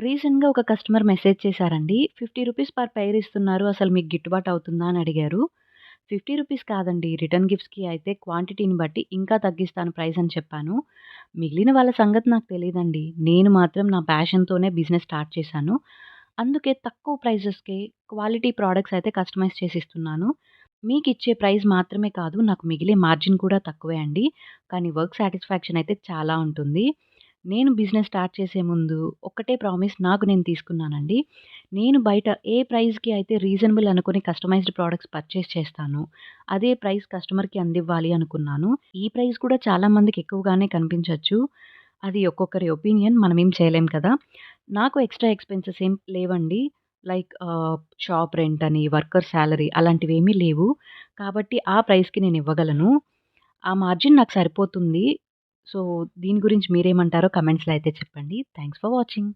రీసెంట్‌గా ఒక customer message చేశారండి. "50 రూపీస్ పర్ పెయిర్ ఇస్తున్నారు. అసలు మీకు గిట్టుబాటు అవుతుందా?" అని అడిగారు. 50 రూపీస్ కాదండి. రిటర్న్ గిఫ్ట్స్‌కి అయితే క్వాంటిటీని బట్టి ఇంకా తగ్గిస్తాను ప్రైస్ అని చెప్పాను. మిగిలిన వాళ్ళ సంగతి నాకు తెలియదండి నేను మాత్రం నా ప్యాషన్‌తోనే బిజినెస్ స్టార్ట్ చేశాను. అందుకే తక్కువ ప్రైజెస్‌కే క్వాలిటీ ప్రోడక్ట్స్ అయితే కస్టమైజ్ చేసి ఇస్తున్నాను. మీకు ఇచ్చే ప్రైస్ మాత్రమే కాదు, నాకు మిగిలే మార్జిన్ కూడా తక్కువే అండి. కానీ వర్క్ సాటిస్ఫాక్షన్ అయితే చాలా ఉంటుంది. నేను బిజినెస్ స్టార్ట్ చేసే ముందు ఒక్కటే ప్రామిస్ నాకు నేను తీసుకున్నానండి. నేను బయట ఏ ప్రైస్‌కి అయితే రీజనబుల్ అనుకుని కస్టమైజ్డ్ ప్రొడక్ట్స్ పర్చేస్ చేస్తాను అదే ప్రైస్ కస్టమర్‌కి అందివ్వాలి అనుకున్నాను. ఈ ప్రైస్ కూడా చాలామందికి ఎక్కువగానే కనిపించవచ్చు అది ఒక్కొక్కరి ఒపీనియన్ మనం ఏం చేయలేం కదా! నాకు ఎక్స్‌ట్రా ఎక్స్‌పెన్సెస్ ఏం లేవండి. లైక్ షాప్ రెంట్ అని, వర్కర్ శాలరీ అలాంటివి ఏమీ లేవు. కాబట్టి ఆ ప్రైస్‌కి నేను ఇవ్వగలను. ఆ మార్జిన్ నాకు సరిపోతుంది. సో, దీని గురించి మీరేమంటారో కమెంట్స్లో అయితే చెప్పండి. Thanks for watching.